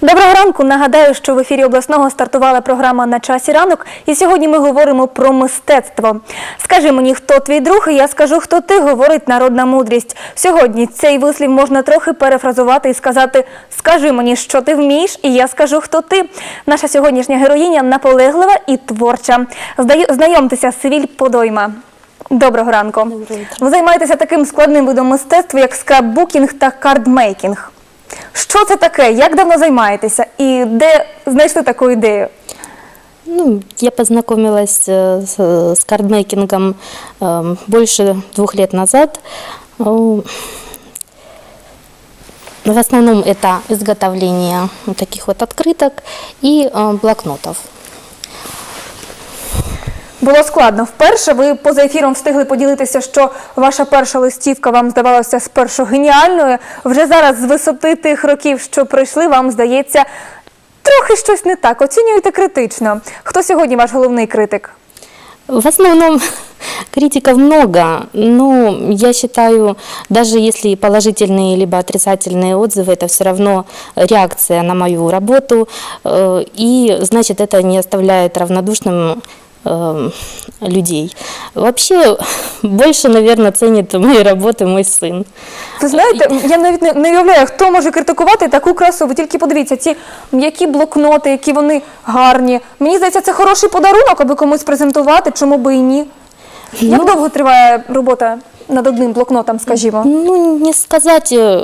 Доброго ранку. Нагадаю, що в ефірі обласного стартувала програма на часі ранок, і сьогодні ми говоримо про мистецтво. Скажи мені, хто твій друг, і я скажу, хто ти, говорить народна мудрість. Сьогодні цей вислів можна трохи перефразувати і сказати: Скажи мені, що ти вмієш, і я скажу, хто ти. Наша сьогоднішня героїня наполеглива і творча. Знайомтеся, Севіль Подойма. Доброго ранку. Ви займаєтеся таким складним видом мистецтва, як скраббукінг та кардмейкінг. Що це таке? Як давно займаєтеся? І де знайшли таку ідею? Ну, я познакомилась э, с, с кардмейкингом эм, больше двух лет назад. Э, В основном это изготовление вот таких вот открыток и э, блокнотов. Було складно. Вперше ви поза ефіром встигли поділитися, що ваша перша листівка вам здавалася спершу геніальною. Вже зараз з висоти тих років, що пройшли, вам здається, трохи щось не так. Оцінюєте критично. Хто сьогодні ваш головний критик? В основном критиков много, но я считаю, даже если положительные либо отрицательные отзывы, это все равно реакция на мою работу, э, и значит это не оставляет равнодушным э, людей. Вообще больше, наверное, ценит мои работы мой сын. Ви знаєте, я навіть не, не уявляю, хто може критикувати таку красу. Ви тільки подивіться, ці м'які блокноти, які вони гарні. Мені здається, це хороший подарунок, аби комусь презентувати, чому би і ні. Як довго триває робота над одним блокнотом, скажімо? Ну, не сказать э,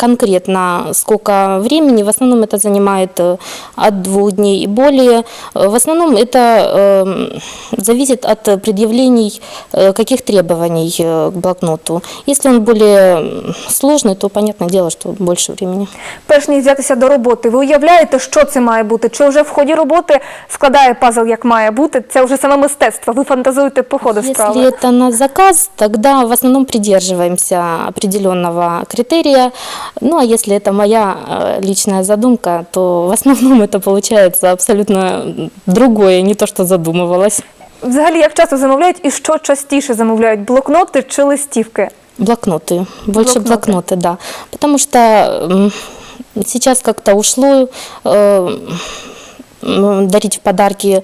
конкретно, сколько времени. В основном это занимает э, от двух дней и более. Э, В основном это э, зависит от предъявлений э, каких требований э, к блокноту. Если он более м, сложный, то понятное дело, что больше времени. Перш ніж взятися до роботи, ви уявляєте, що це має бути? Чи вже в ході роботи складає пазл, як має бути? Це вже саме мистецтво. Ви фантазуєте по ходу Если справи. это на заказ, тогда в основном придерживаемся определенного критерия. Ну, а если это моя э, личная задумка, то в основном это получается абсолютно другое, не то, что задумывалось. Взагалі, як часто замовляють і що частіше замовляють? Блокноти чи листівки? Блокноты, больше Блокноты. блокноты, да. Потому что м, сейчас как-то ушло э, м, дарить в подарки э,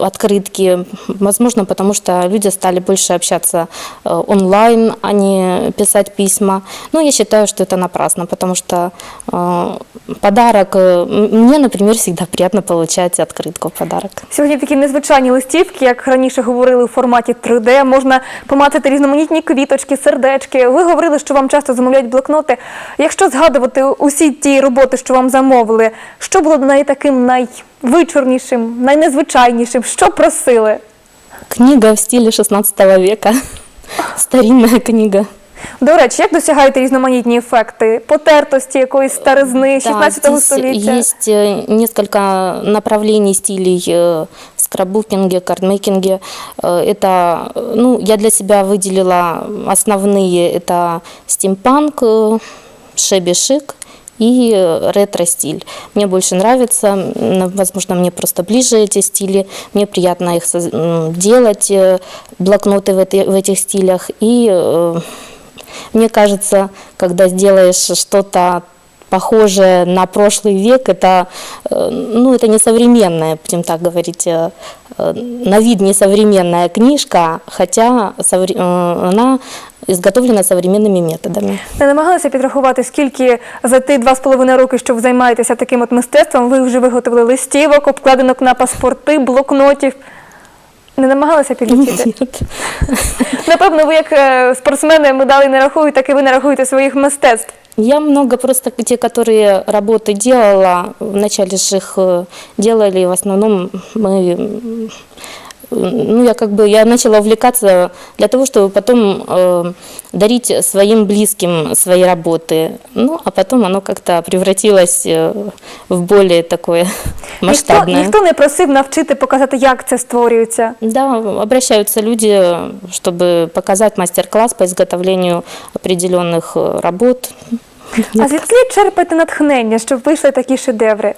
открытки, возможно, потому что люди стали больше общаться э, онлайн, а не писать письма. Но я считаю, что это напрасно, потому что э, подарок, э, м- мне, например, всегда приятно получать открытку в подарок. Сьогодні такі незвичайні листівки, як раніше говорили у форматі 3D, можна помацати різноманітні квіточки, сердечки. Ви говорили, що вам часто замовляють блокноти. Якщо згадувати усі ті роботи, що вам замовили, що було най таким найвичорнішим, найнезвичайнішим? Що просили? Книга в стиле 16 века, старинная книга. До речі, як досягаєте різноманітні ефекти? Потертості якоїсь старизни 16 здесь століття? есть э, несколько направлений стилей э, в скраббукинге, кардмейкинге. Э, Это, э, ну, я для себя выделила основные, это стимпанк, э, шеби-шик и э, ретро-стиль. Мне больше нравится, возможно, мне просто ближе эти стили, мне приятно их делать, э, блокноты в, этой- в этих стилях. И э, мне кажется, когда сделаешь что-то похожее на прошлый век, это, ну, это не современная, будем так говорить, на вид не современная книжка, хотя она изготовлена современными методами. Не намагалися підрахувати, скільки за ті два з половиною роки, що ви займаєтеся таким от мистецтвом, ви вже виготовили листівок, обкладинок на паспорти, блокнотів. Не намагалися підлічити? Нет. Напевно, ви як е, спортсмени медалі не рахують, так і ви не рахуєте своїх мистецтв. Я много просто те, которые работы делала, вначале же их э, делали, в основном мы, м, ну я как бы, я начала увлекаться для того, чтобы потом э, дарить своим близким свои работы, ну а потом оно как-то превратилось э, в более такое Ніхто, масштабное. ніхто не просив навчити, показати, як це створюється. Да, обращаются люди, чтобы показать мастер-класс по изготовлению определенных э, работ. А звідки черпаєте натхнення, щоб вийшли такі шедеври?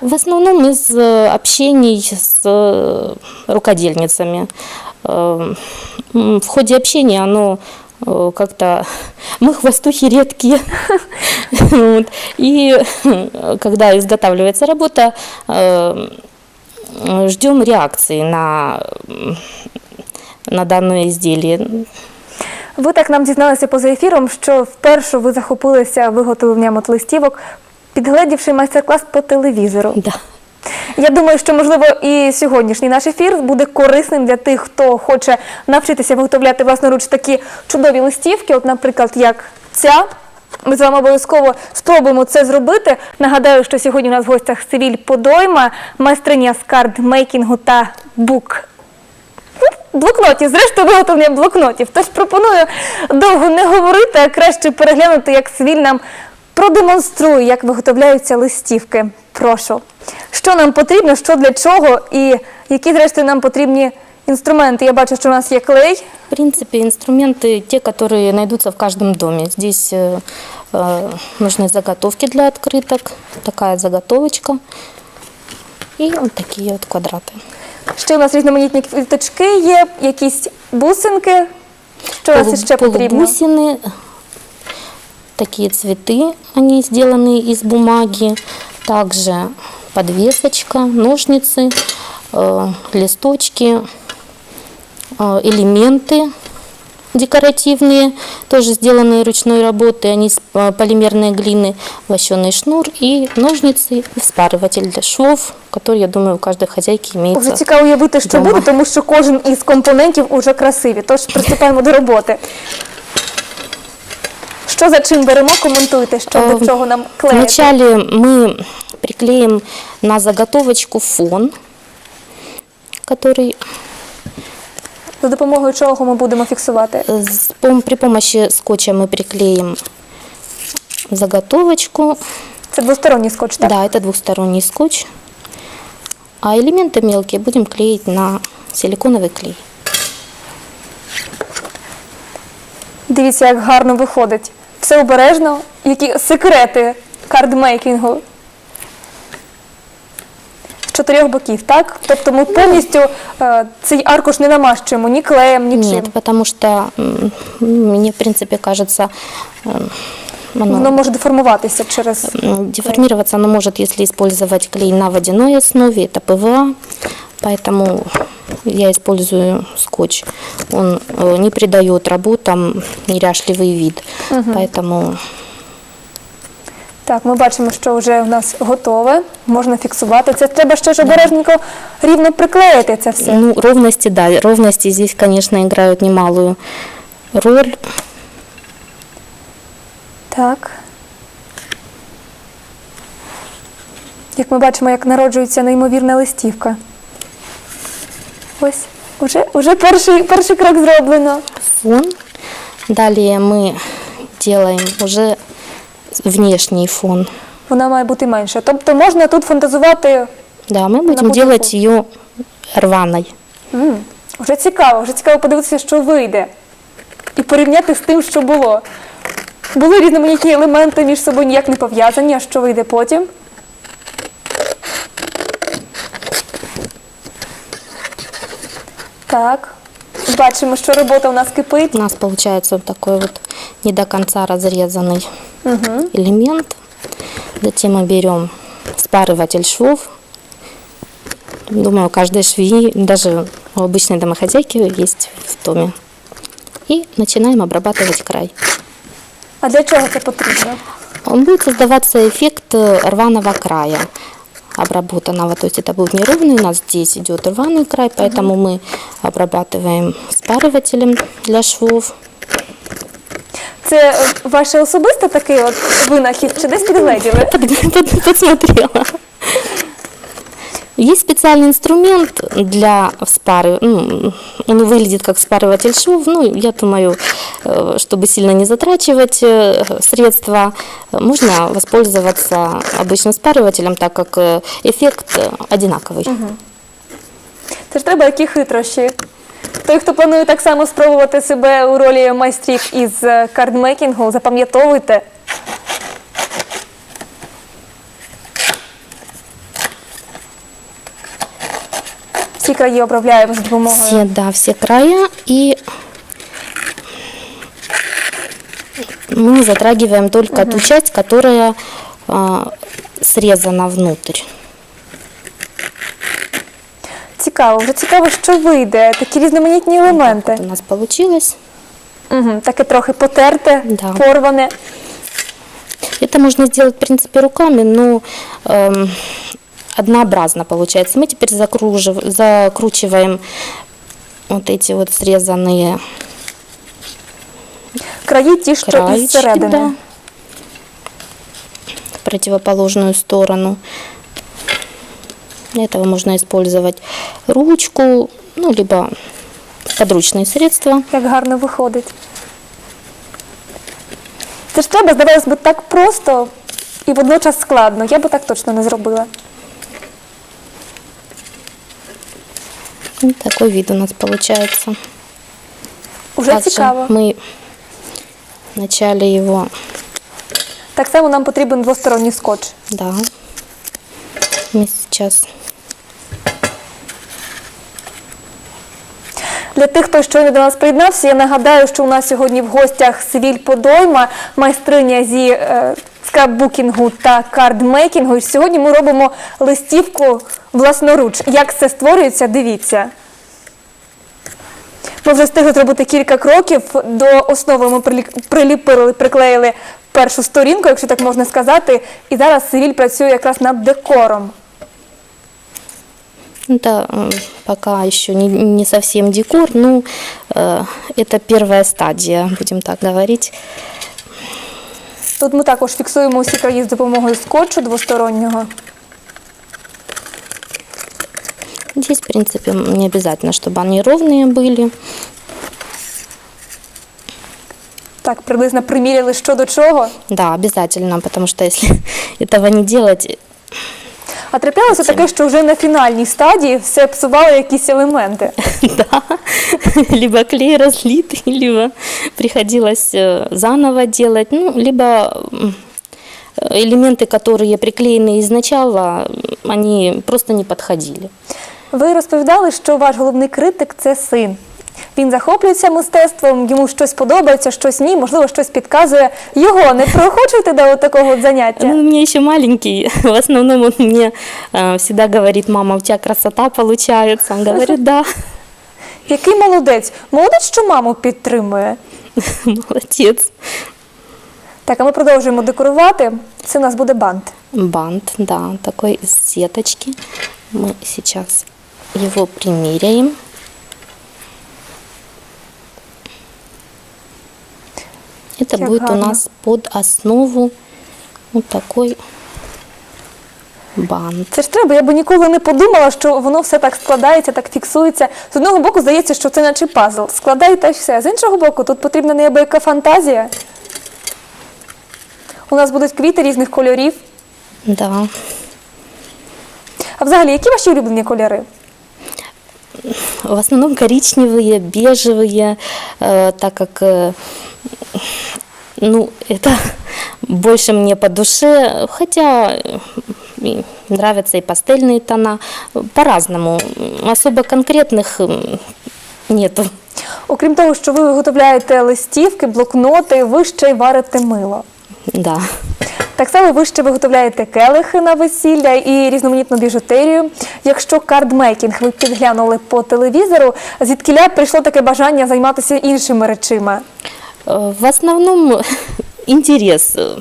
В основном из э, общений с э, рукодельницами. Э, м, В ходе общения оно э, как-то мы хвостухи редкие. Вот. И э, когда изготавливается работа, э, ждем реакции на, м, на данное изделие. Ви так нам дізналися поза ефіром, що вперше ви захопилися виготовленням от листівок, підгледівши майстер-клас по телевізору. Да. Я думаю, що можливо і сьогоднішній наш ефір буде корисним для тих, хто хоче навчитися виготовляти власноруч такі чудові листівки. От, наприклад, як ця. Ми з вами обов'язково спробуємо це зробити. Нагадаю, що сьогодні у нас в гостях Севіль Подойма, майстриня з кардмейкінгу та бук. Ну, Блокнотів, зрештою, виготовлення блокнотів. Тож пропоную довго не говорити, а краще переглянути, як Свіль нам продемонструє, як виготовляються листівки. Прошу. Що нам потрібно, що для чого і які, зрештою, нам потрібні інструменти. Я бачу, що у нас є клей. В принципе, инструменты те, которые найдутся в каждом доме. Здесь э, э, нужны заготовки для открыток, такая заготовочка и вот такие вот квадраты. Ще у нас різноманітні квіточки є, якісь бусинки. Що у нас Полу- ще потрібно? полубусины, такие цветы, они сделаны из бумаги. Также подвесочка, ножницы, э, листочки, э, элементы декоративные, тоже сделанные ручной работы, они с э, полимерной глины, вощеный шнур и ножницы, и вспарыватель для швов, который, я думаю, у каждой хозяйки Вже имеется. цікаво уявити, що Дома. буде, тому що кожен із компонентів уже красиві. Тож приступаємо до роботи. Що за чим беремо, коментуйте, що Е, до чого нам клеїти. Вначале мы приклеим на заготовочку фон, который За допомогою чого ми будемо фіксувати? э, с пом- при помощи скотча мы приклеим заготовочку. Це двосторонній скотч, так? Да, это двухсторонний скотч. А элементы мелкие будем клеить на силиконовый клей. Дивіться, як гарно виходить. Все обережно. Які секрети кардмейкінгу. З чотирьох боків, так? Тобто ми повністю е, цей аркуш не намащуємо ні клеєм, нічим. Нет, потому что м, мне, в принципе, кажется, э, оно Воно може деформуватися через. М, Деформироваться оно может, если использовать клей на водяной основе, это ПВА, поэтому я использую скотч. Он э, не придает работам неряшливый вид, поэтому Так, ми бачимо, що вже у нас готове, можна фіксувати. Це треба ще ж обережненько рівно приклеїти це все. ну, ровности, да, ровности здесь, конечно, играют немалую роль. Так. Як ми бачимо, як народжується неймовірна листівка. Ось, уже, уже перший, перший крок зроблено. Фон. Далее мы делаем уже внешний фон. Вона має бути менша. Тобто можна тут фантазувати. Да, мы будем будет делать фон. ее рваной. М, вже цікаво, вже цікаво подивитися, що вийде. І порівняти з тим, що було. Були різноманітні елементи між собою ніяк не пов'язані, а що вийде потім. Так. Бачимо, що робота у нас кипить. У нас получается вот такой вот не до конца разрезанный элемент. Затем мы берем спарыватель швов. Думаю, у каждой швеи, даже у обычной домохозяйки есть в доме. И начинаем обрабатывать край. А для чого це потрібно? Он будет создаваться эффект э, рваного края обработанного. То есть это будет неровный, у нас здесь идет рваный край, поэтому мы обрабатываем спарывателем для швов. Це е, ваше особисте такий от винахід, чи десь підгледіли? Под- под- Подсмотрела. Есть специальный инструмент для спары. ну, он выглядит как спарыватель швов. Ну, я думаю, э, чтобы сильно не затрачивать э, средства, э, можно воспользоваться обычным спарывателем, так как э, эффект э, одинаковый. Це ж треба які хитрощі. Той, хто планує так само спробувати себе у ролі майстрів із е, кардмейкінгу, запам'ятовуйте. Всі краї обробляємо за допомогою. Все, да, все края. И мы затрагиваем только ту часть, которая а, срезана внутрь. Цікаво, вже цікаво, що вийде. Такі різноманітні елементи. Вот у нас получилось. Угу, таке трохи потерте, Да. порване. Это можно сделать, в принципе, руками, но эм, однообразно получается. Мы теперь закружив- закручиваем вот эти вот срезанные Краї ті, що із краечки, середини. да, в противоположную сторону. Для этого можно использовать ручку, ну, либо подручные средства. Як гарно виходить. Це ж треба, здавалось би, так просто і водночас складно. Я би так точно не зробила. Вот такой вид у нас получается. Уже Также цікаво. мы вначале его, Так само нам потрібен двосторонній скотч. да, мы сейчас Для тих, хто щойно до нас приєднався, я нагадаю, що у нас сьогодні в гостях Свіль Подойма, майстриня зі е, скраббукінгу та кардмейкінгу. І сьогодні ми робимо листівку власноруч. Як це створюється, дивіться. Ми вже встигли зробити кілька кроків. До основи ми прилі- приліпили, приклеїли першу сторінку, якщо так можна сказати. І зараз Сивіль працює якраз над декором. Это м, пока еще не, не совсем декор, ну, э, это первая стадия, будем так говорить. Тут ми також фіксуємо усі краї з допомогою скотчу двостороннього. Здесь, в принципе, м, не обязательно, чтобы они ровные были. Так, приблизно приміряли що до чого. Да, обязательно, потому что если этого не делать, А траплялося таке, що вже на фінальній стадії все псували якісь елементи. да, либо клей разлитый, либо приходилось э, заново делать, ну, либо м, элементы, которые приклеены изначально, м, они просто не подходили. Ви розповідали, що ваш головний критик це син. Він захоплюється мистецтвом, йому щось подобається, щось ні, можливо, щось підказує. Його не проохочуєте до такого от Ну, заняття? у меня еще маленький, в основном он мне э, всегда говорит, мама, у тебя красота получается. Он говорит, да, Який молодець? Молодець, що маму підтримує. молодец. Так, а ми продовжуємо декорувати. Це у нас буде бант. Бант, да, такой из сеточки. Мы сейчас его примеряем. Это Как будет у гарно. нас под основу вот такой бант. Це ж треба, я би ніколи не подумала, що воно все так складається, так фіксується. З одного боку, здається, що це наче пазл. Складай та й все. З іншого боку, тут потрібна неабияка фантазія. У нас будуть квіти різних кольорів. Да. А взагалі, які ваші улюблені кольори? В основном коричневые, бежевые, э, так как э, ну, это больше мне по душе, хотя э, и нравятся и пастельные тона, по-разному, особо конкретных м, нету. Окрім того, що ви виготовляєте листівки, блокноти, ви ще й варите мило. Да. Так само ви ще виготовляєте келихи на весілля і різноманітну біжутерію. Якщо кардмейкінг ви підглянули по телевізору, звідкіля прийшло таке бажання займатися іншими речима. Э, В основном интерес. э,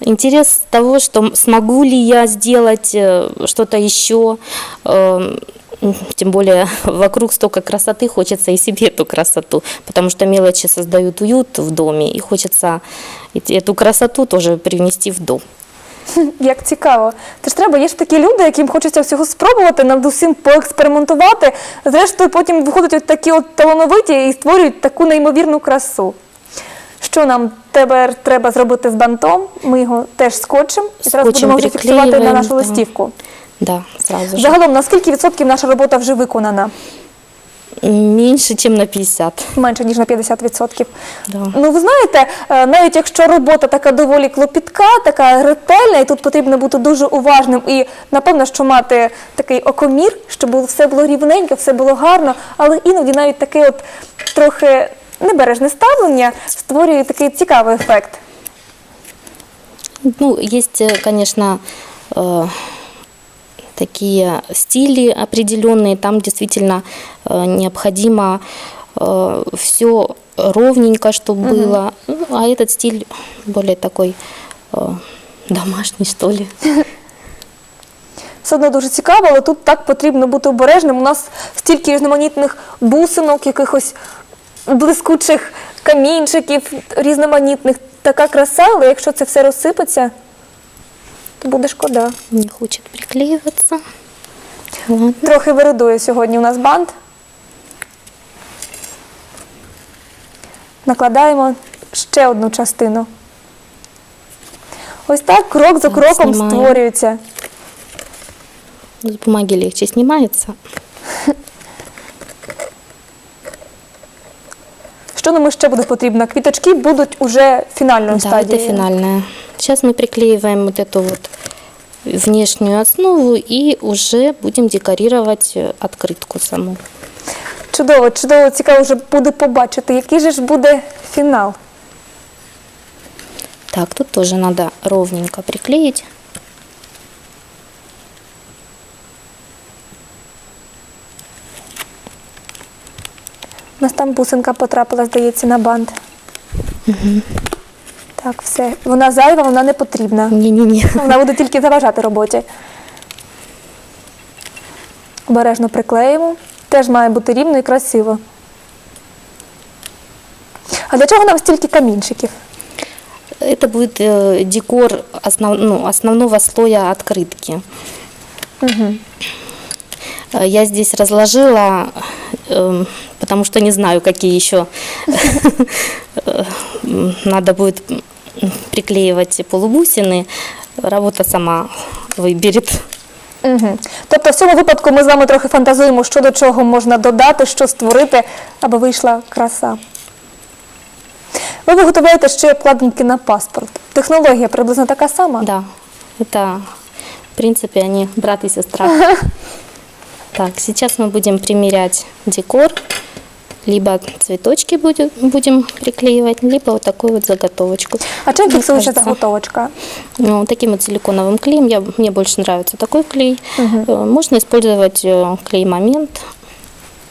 Интерес того, что м- смогу ли я сделать э, что-то еще. э, м, Тем более вокруг столько красоты, хочется и себе эту красоту, потому что мелочи создают уют в доме, и хочется эти- эту красоту тоже привнести в дом. Як цікаво. Це ж треба, є ж такі люди, яким хочеться всього спробувати, над усім поекспериментувати. Зрештою, потім виходять от такі от талановиті і створюють таку неймовірну красу. Що нам тепер треба зробити з бантом? Ми його теж скотчем і зараз Скотчем будемо вже фіксувати на приклеюємо, нашу листівку. Да, сразу же. Загалом, на скільки відсотків наша робота вже виконана? Меньше, чем на 50. Менше ніж на 50%. Да. Ну, ви знаєте, е, навіть якщо робота така доволі клопітка, така ретельна, і тут потрібно бути дуже уважним і напевно, що мати такий окомір, щоб було все було рівненько, все було гарно, але іноді навіть такий от трохи небережне ставлення створює такий цікавий ефект. Ну, есть, э, конечно, э, такие стили определенные, там действительно э, необходимо все ровненько, чтобы было. Ну, а этот стиль более такой э, домашний, что ли. Все одно дуже цікаво, але тут так потрібно бути обережним. У нас стільки різноманітних бусинок, якихось блискучих камінчиків, різноманітних. Така краса, але якщо це все розсипеться, то буде шкода. Не хочет приклеиваться. Ладно. Трохи виридує сьогодні у нас бант. Накладаємо ще одну частину. Ось так крок за кроком знімаємо. створюється. С бумаги легче снимается. Що нам ще буде потрібно? Квіточки будуть уже фінальною Да, стадією. это финальная. Сейчас мы приклеиваем вот эту вот внешнюю основу и уже будем декорировать э, открытку саму. Чудово, чудово, цікаво вже буде побачити, який же ж буде фінал. Так, тут тоже надо ровненько приклеить. У нас там бусинка потрапила, здається, на бант. Так, все. Вона зайва, вона не потрібна. Не-не-не. Вона буде тільки заважати роботі. Обережно приклеїмо. Теж має бути рівно і красиво. А для чого нам стільки камінчиків? Это будет э, декор основ- ну, основного слоя открытки. Э, Я здесь разложила, эм, потому что не знаю, какие еще э, м, надо будет м, приклеивать полубусины. Работа сама выберет. Угу. Тобто в цьому випадку ми з вами трохи фантазуємо, що до чого можна додати, що створити, аби вийшла краса. Ви виготовляєте ще й обкладинки на паспорт. Технологія приблизно така сама. Да, это, в принципе, они брат и сестра. Так, сейчас мы будем примерять декор. Либо цветочки будем, будем приклеивать, либо вот такую вот заготовочку. А чим Мне фіксується кажется, заготовочка? ну, таким вот силиконовым клеем. Я, мне больше нравится такой клей. Э, Можно использовать э, клей момент.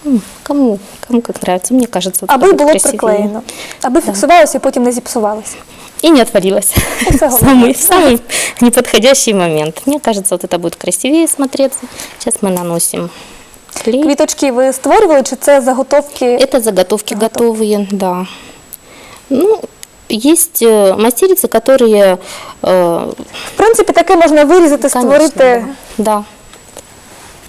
М, Кому, кому как нравится. Мне кажется, вот Аби так вот було красивее. приклеєно. Аби фіксувалося і потім не зіпсувалося. И не отвалилась. Это Самый, самый неподходящий момент. Мне кажется, вот это будет красивее смотреться. Сейчас мы наносим клей. Квіточки ви створювали, чи це заготовки? Это заготовки готовые, да. Ну, есть э, мастерицы, которые, э, В принципі, таке можна вирізати, конечно, створити да, да.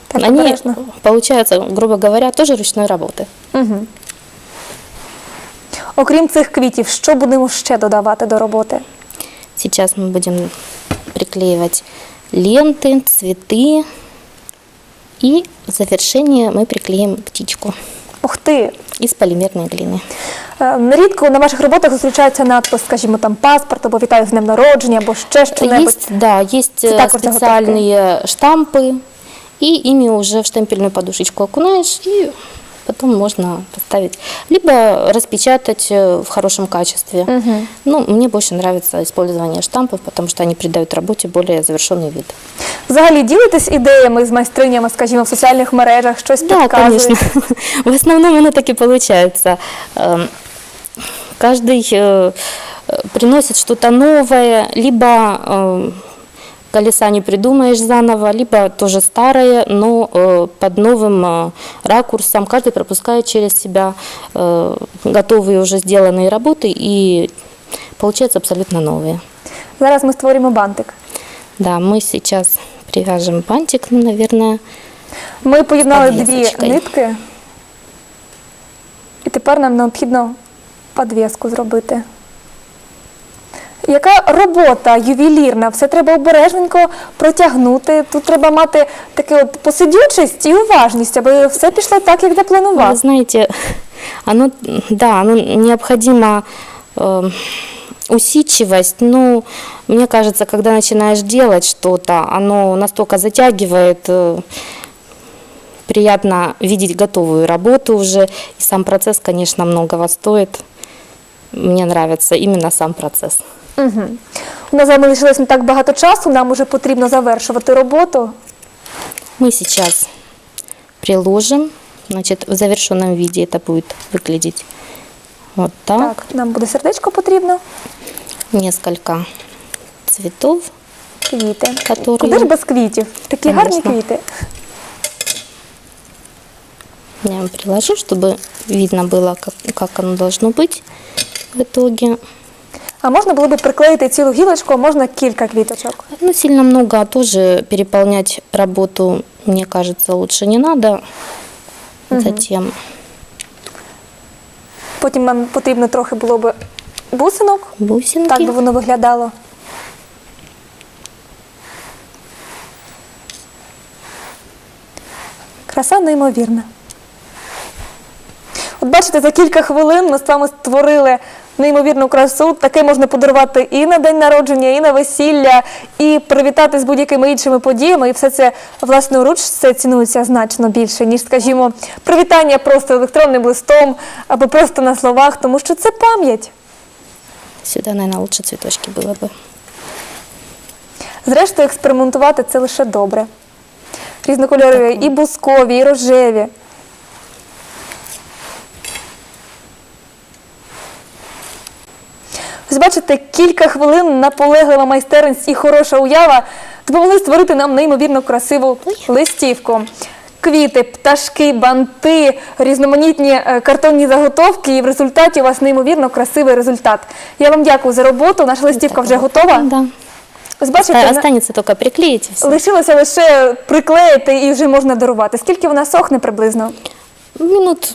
так Они, обережно. получаются, грубо говоря, тоже ручной работы. Угу. Окрім цих квітів, що будемо ще додавати до роботи? Сейчас мы будем приклеивать ленты, цветы. И в завершение мы приклеим птичку Ух ти! из полимерной глины. Е, Нерідко на ваших роботах зустрічається надпис, скажімо, там паспорт, або вітаю з днем народження, або ще що-небудь. Есть, да, есть Это э, так вот заготовки. специальные штампы, и ими уже в штемпельную подушечку окунаешь, и потом можно поставить. Либо распечатать э, в хорошем качестве. Ну, мне больше нравится использование штампов, потому что они придают работе более завершенный вид. Взагалі ділитесь ідеями з майстринями, скажімо, в соціальних мережах, щось Да, підказуєте? конечно. В основном оно так и получается. Эм, Каждый э, э, приносит что-то новое, либо эм, колеса не придумаешь заново, либо тоже старое, но э, под новым э, ракурсом. Каждый пропускает через себя э, готовые уже сделанные работы и получается абсолютно новые. Зараз ми створюємо бантик. Да, мы сейчас привяжем бантик, ну, наверное, Ми поєднали дві Подвісочкою. нитки, і тепер нам необхідно подвіску зробити. Яка робота ювелірна? Все треба обережненько протягнути. Тут треба мати таке от посидючість і уважність, аби все пішло так, як Вы запланував. знаете, оно, да, оно необходимо э, усидчивость. Ну, мне кажется, когда начинаешь делать что-то, оно настолько затягивает, э, приятно видеть готовую работу уже. И сам процесс, конечно, многого стоит. Мне нравится именно сам процесс. Угу. У нас з вами лишилось не так багато часу, нам уже потрібно завершувати роботу. Мы сейчас приложим, значит, в завершенном виде это будет выглядеть вот так. Так, нам буде сердечко потрібно, Несколько цветов, квіти. Которые- Куди ж без квітів? Такі гарні Конечно. квіти. я вам приложу, чтобы видно было, как, как оно должно быть в итоге. А можна було б приклеїти цілу гілочку, а можна кілька квіточок. Ну, сильно много а тоже переполнять работу, мне кажется, лучше не надо. Затем Потім нам потрібно трохи було б бусинок, бусинки. так би воно виглядало. Краса неймовірна. От бачите, за кілька хвилин ми з вами створили неймовірну красу. Таке можна подарувати і на день народження, і на весілля, і привітати з будь-якими іншими подіями. І все це власноруч це цінується значно більше, ніж, скажімо, привітання просто електронним листом або просто на словах, тому що це пам'ять. Сюда, наверное, лучше цветочки было бы. Зрештою, експериментувати це лише добре. Різнокольорові і бускові, і рожеві. Ось бачите, кілька хвилин наполеглива майстерність і хороша уява допомогли створити нам неймовірно красиву листівку. Квіти, пташки, банти, різноманітні е, картонні заготовки, і в результаті у вас неймовірно красивий результат. Я вам дякую за роботу. Наша листівка вже готова. Да. Ось бачите, Оста- на- Останется только приклеить и все. Лишилося лише приклеїти і вже можна дарувати. Скільки вона сохне приблизно? Минут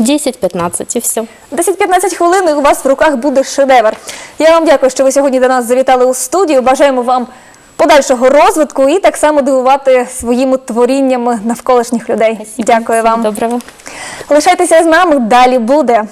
10-15 і все. 10-15 хвилин і у вас в руках буде шедевр. Я вам дякую, що ви сьогодні до нас завітали у студію. Бажаємо вам подальшого розвитку і так само дивувати своїми творіннями навколишніх людей. Дякую вам. Доброго. Лишайтеся з нами, далі буде.